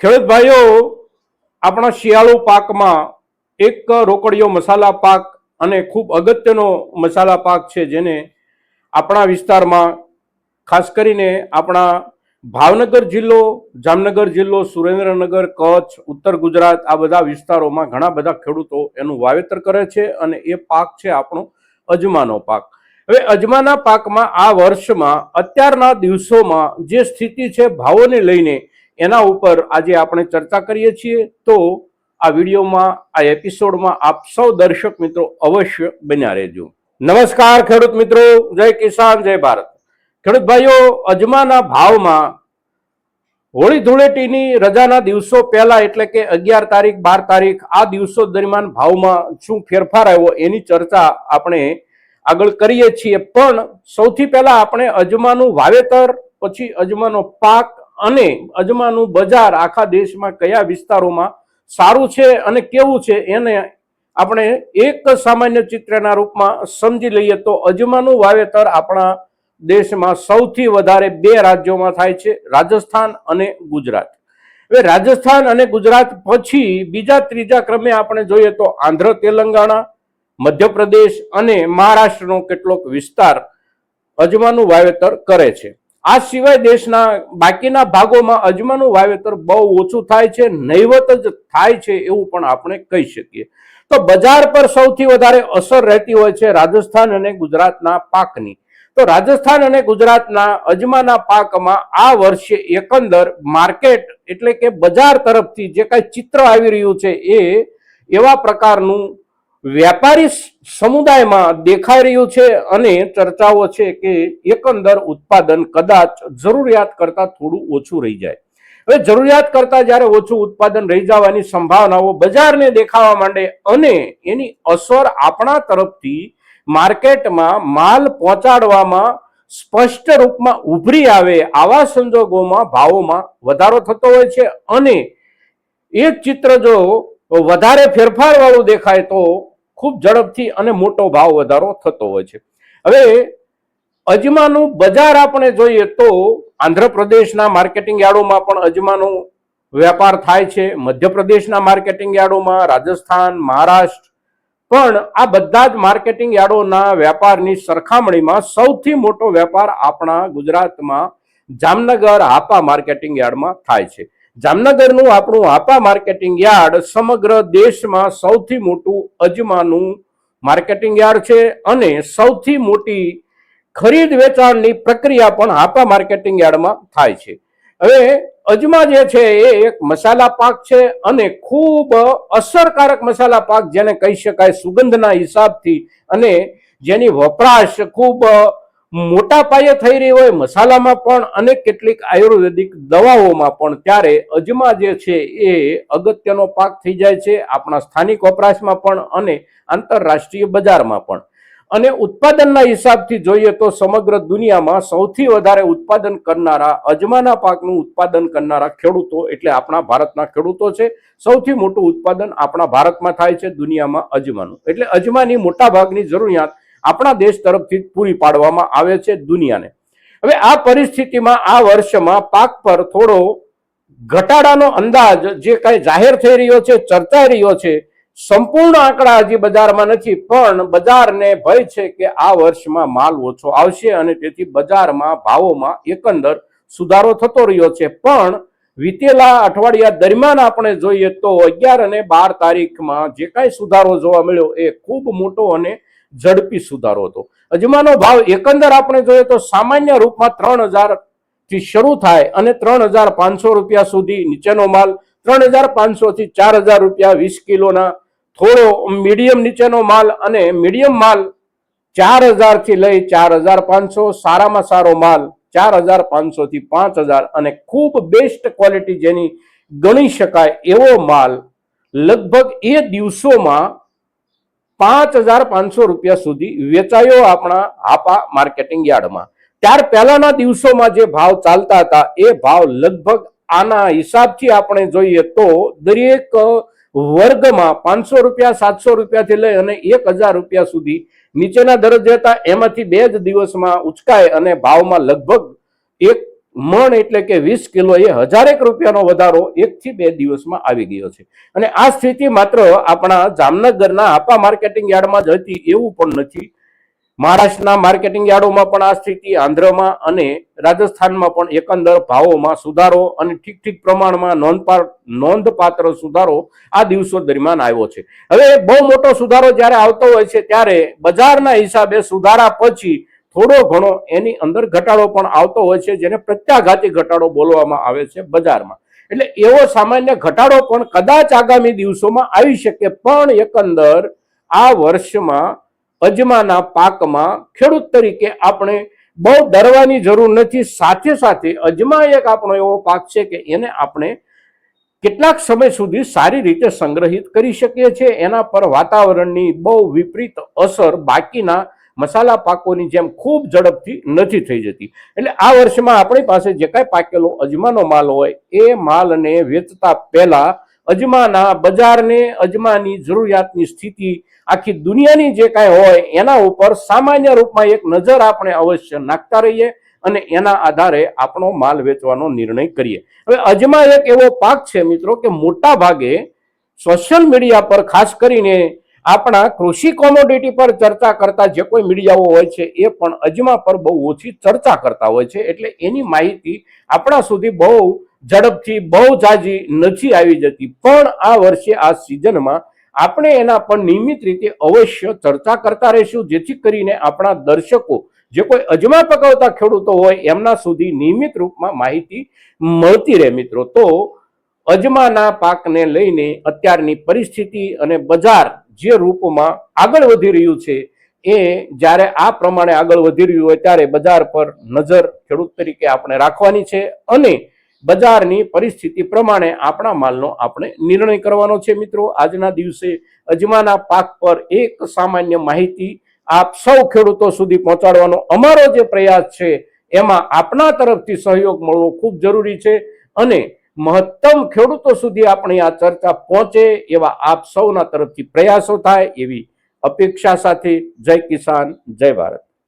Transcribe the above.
ખેડૂત ભાઈઓ આપણા શિયાળુ પાકમાં એક રોકડીયો મસાલા પાક અને ખૂબ અગત્યનો મસાલા પાક છે જેને આપણા વિસ્તારમાં ખાસ કરીને આપણા ભાવનગર જિલ્લો, જામનગર જિલ્લો, સુરેન્દ્રનગર, કચ્છ, ઉત્તર ગુજરાત આ બધા વિસ્તારોમાં ઘણા બધા ખેડૂતો એનું વાવેતર કરે છે અને એ પાક છે આપણો અજમાનો પાક. હવે અજમાના પાકમાં આ વર્ષમાં અત્યારના દિવસોમાં જે સ્થિતિ છે, ભાવોને લઈને એના ઉપર આજે આપણે ચર્ચા કરીએ છીએ, તો આ વિડીયોમાં, આ એપિસોડમાં આપ સૌ દર્શક મિત્રો અવશ્ય બન્યા રહેજો. નમસ્કાર ખેડૂત મિત્રો, જય કિસાન, જય ભારત. ખેડૂત ભાઈઓ, અજમાના ભાવમાં હોળી ધૂળેટીની રજાના દિવસો પહેલા એટલે કે અગિયાર તારીખ, બાર તારીખ, આ દિવસો દરમિયાન ભાવમાં શું ફેરફાર આવ્યો એની ચર્ચા આપણે આગળ કરીએ છીએ. પણ સૌથી પહેલા આપણે અજમાનું વાવેતર, પછી અજમાનો પાક અને અજમાનું બજાર આખા દેશમાં કયા વિસ્તારોમાં સારું છે અને કેવું છે એને આપણે એક સામાન્ય ચિત્રના રૂપમાં સમજી લઈએ તો અજમાનું વાવેતર આપણા દેશમાં સૌથી વધારે બે રાજ્યોમાં થાય છે, રાજસ્થાન અને ગુજરાત. હવે રાજસ્થાન અને ગુજરાત પછી બીજા ત્રીજા ક્રમે આપણે જોઈએ તો આંધ્ર તેલંગાણા, મધ્યપ્રદેશ અને મહારાષ્ટ્રનો કેટલોક વિસ્તાર અજમાનું વાવેતર કરે છે. આ સિવાય દેશના બાકીના ભાગોમાં અજમાનું વાવેતર બહુ ઓછું થાય છે, નહીવત જ થાય છે એવું પણ આપણે કહી શકીએ. તો બજાર પર સૌથી વધારે અસર રહેતી હોય છે રાજસ્થાન અને ગુજરાતના પાકની. તો રાજસ્થાન અને ગુજરાતના અજમાના પાકમાં આ વર્ષે એકંદર માર્કેટ એટલે કે બજાર તરફથી જે કાંઈ ચિત્ર આવી રહ્યું છે એ એવા પ્રકારનું વ્યાપારી સમુદાયમાં દેખાઈ રહ્યું છે અને ચર્ચાઓ છે કે એકંદર ઉત્પાદન કદાચ જરૂરિયાત કરતાં થોડું ઓછું રહી જાય. હવે જરૂરિયાત કરતાં જ્યારે ઓછું ઉત્પાદન રહી જવાની સંભાવનાઓ બજારને દેખાવા માંડે અને એની અસર આપણા તરફથી માર્કેટમાં માલ પહોંચાડવામાં સ્પષ્ટ રૂપમાં ઉભરી આવે આવા સંજોગોમાં ભાવોમાં વધારો થતો હોય છે અને એ ચિત્ર જો વધારે ફેરફાર વાળું દેખાય તો ખૂબ ઝડપથી અને મોટો ભાવ વધારો થતો હોય છે. હવે અજમાનું બજાર આપણે જોઈએ તો આંધ્રપ્રદેશના માર્કેટિંગ યાર્ડોમાં પણ અજમાનો વેપાર થાય છે. મધ્યપ્રદેશના માર્કેટિંગ યાર્ડોમાં રાજસ્થાન, મહારાષ્ટ્ર પણ આ બધા જ માર્કેટિંગ યાર્ડોના વેપારની સરખામણીમાં સૌથી મોટો વેપાર આપણા ગુજરાતમાં જામનગર, હાપા માર્કેટિંગ યાર્ડમાં થાય છે. જામનગરનું આપણું હાપા માર્કેટિંગ યાર્ડ સમગ્ર દેશમાં સૌથી મોટું અજમાનું માર્કેટિંગ યાર્ડ છે અને સૌથી મોટી ખરીદ વેચાણની પ્રક્રિયા પણ આપા માર્કેટિંગ યાર્ડમાં થાય છે. હવે અજમા જે છે એ એક મસાલા પાક છે અને ખૂબ અસરકારક મસાલા પાક, જેને કહી શકાય સુગંધના હિસાબથી અને જેની વપરાશ ખૂબ મોટા પાયે થઈ રહી હોય, મસાલામાં પણ અને કેટલીક આયુર્વેદિક દવાઓમાં પણ, ત્યારે અજમા જે છે એ અગત્યનો પાક થઈ જાય છે આપણા સ્થાનિક વપરાશમાં પણ અને આંતરરાષ્ટ્રીય બજારમાં પણ. અને ઉત્પાદનના હિસાબથી જોઈએ તો સમગ્ર દુનિયામાં સૌથી વધારે ઉત્પાદન કરનારા, અજમાના પાકનું ઉત્પાદન કરનારા ખેડૂતો એટલે આપણા ભારતના ખેડૂતો છે. સૌથી મોટું ઉત્પાદન આપણા ભારતમાં થાય છે દુનિયામાં અજમાનું. એટલે અજમાની મોટા ભાગની જરૂરિયાત આપણા દેશ તરફથી પૂરી પાડવામાં આવે છે દુનિયાને. હવે આ પરિસ્થિતિમાં, આ વર્ષમાં પાક પર થોડો ઘટાડાનો અંદાજ જે કાંઈ જાહેર થઈ રહ્યો છે, ચર્ચાઈ રહ્યો છે, સંપૂર્ણ આંકડા હજી બજારમાં નથી, પણ બજારને ભય છે કે આ વર્ષમાં માલ ઓછો આવશે અને તેથી બજારમાં ભાવોમાં એકંદર સુધારો થતો રહ્યો છે. પણ વીતેલા અઠવાડિયા દરમિયાન આપણે જોઈએ તો અગિયાર અને બાર તારીખમાં જે કાંઈ સુધારો જોવા મળ્યો એ ખૂબ મોટો અને ઝડપી સુધારો હતો. અજમાનો ભાવ એકંદર આપણે જોઈએ તો સામાન્ય રૂપમાં ત્રણ હજારથી શરૂ થાય અને ત્રણ હજાર પાંચસો રૂપિયા સુધી નીચેનો માલ, ત્રણ હજાર પાંચસો થી ચાર હજાર રૂપિયા વીસ કિલોના થોડો મીડિયમ નીચેનો માલ અને મીડિયમ માલ ચાર હજારથી લઈ ચાર હજાર પાંચસો, સારામાં સારો માલ ચાર હજાર પાંચસો થી પાંચ હજાર અને ખૂબ બેસ્ટ ક્વોલિટી જેની ગણી શકાય એવો માલ લગભગ એ દિવસોમાં પાંચ હજાર પાંચસો રૂપિયા સુધી વેચાયો આપણા હાપા માર્કેટિંગ યાર્ડમાં. ત્યાર પહેલાના દિવસોમાં જે ભાવ ચાલતા હતા, એ ભાવ લગભગ આના હિસાબથી આપણે જોઈએ તો દરેક વર્ગમાં પાંચસો રૂપિયા, સાતસો રૂપિયાથી લઈ અને એક હજાર રૂપિયા સુધી નીચેના દરજ્જે હતા. એમાંથી બે જ દિવસમાં ઉચકાય અને ભાવમાં લગભગ એક મણ એટલે કે વીસ કિલો એ હજારેક રૂપિયાનો વધારો એકથી બે દિવસમાં આવી ગયો છે. અને આ સ્થિતિ માત્ર આપણા જામનગરના આપા માર્કેટિંગ યાર્ડમાં જ હતી એવું પણ નથી. મહારાષ્ટ્રના માર્કેટિંગ યાર્ડોમાં પણ આ સ્થિતિ, આંધ્રમાં અને રાજસ્થાનમાં પણ એકંદર ભાવોમાં સુધારો અને ઠીક ઠીક પ્રમાણમાં નોંધપાર, નોંધપાત્ર સુધારો આ દિવસો દરમિયાન આવ્યો છે. હવે બહુ મોટો સુધારો જ્યારે આવતો હોય છે ત્યારે બજારના હિસાબે સુધારા પછી થોડો ઘણો એની અંદર ઘટાડો પણ આવતો હોય છે, જેને પ્રત્યાઘાતી ઘટાડો બોલવામાં આવે છે બજારમાં. એટલે એવો સામાન્ય ઘટાડો પણ કદાચ આગામી દિવસોમાં આવી શકે, પણ એકંદર આ વર્ષમાં અજમાના પાકમાં ખેડૂત તરીકે આપણે બહુ ડરવાની જરૂર નથી. સાથે સાથે અજમા એક આપણો એવો પાક છે કે એને આપણે કેટલાક સમય સુધી સારી રીતે સંગ્રહિત કરી શકીએ છીએ. એના પર વાતાવરણની બહુ વિપરીત અસર બાકીના મસાલા પાકોની જેમ ખૂબ ઝડપથી નથી થઈ જતી. એટલે આ વર્ષમાં આપણી પાસે જે કાંઈ પાકેલો અજમાનો માલ હોય, એ માલને વેચતા પહેલાં અજમાના બજારને અજમાની જરૂરિયાતની સ્થિતિ, આખી દુનિયાની જે કાંઈ હોય, એના ઉપર સામાન્ય રૂપમાં એક નજર આપણે અવશ્ય નાખતા રહીએ અને એના આધારે આપણો માલ વેચવાનો નિર્ણય કરીએ. હવે અજમા એક એવો પાક છે મિત્રો કે મોટા ભાગે સોશિયલ મીડિયા પર ખાસ કરીને આપણા કૃષિ કોમોડિટી પર ચર્ચા કરતા જે કોઈ મીડિયાઓ હોય છે, એ પણ અજમા પર બહુ ઓછી ચર્ચા કરતા હોય છે. એટલે એની માહિતી આપણા સુધી બહુ ઝડપથી, બહુ જાજી નથી આવી જતી. પણ આ વર્ષે, આ સિઝનમાં આપણે એના પર નિયમિત રીતે અવશ્ય ચર્ચા કરતા રહીશું, જેથી કરીને આપણા દર્શકો જે કોઈ અજમા પકવતા ખેડૂતો હોય, એમના સુધી નિયમિત રૂપમાં માહિતી મળતી રહે મિત્રો. તો અજમાના પાકને લઈને અત્યારની પરિસ્થિતિ અને બજાર જે રૂપમાં આગળ વધી રહ્યું છે, એ જ્યારે આ પ્રમાણે આગળ વધી રહ્યું હોય ત્યારે બજાર પર નજર ખેડૂત તરીકે આપણે રાખવાની છે અને બજારની પરિસ્થિતિ પ્રમાણે આપણા માલનો આપણે નિર્ણય કરવાનો છે. મિત્રો, આજના દિવસે અજમાના પાક પર એક સામાન્ય માહિતી આપ સૌ ખેડૂતો સુધી પહોંચાડવાનો અમારો જે પ્રયાસ છે, એમાં આપના તરફથી સહયોગ મળવો ખૂબ જરૂરી છે અને મહત્તમ ખેડૂતો સુધી આપણી આ ચર્ચા પહોંચે એવા આપ સૌના તરફથી પ્રયાસો થાય એવી અપેક્ષા સાથે જય કિસાન, જય ભારત.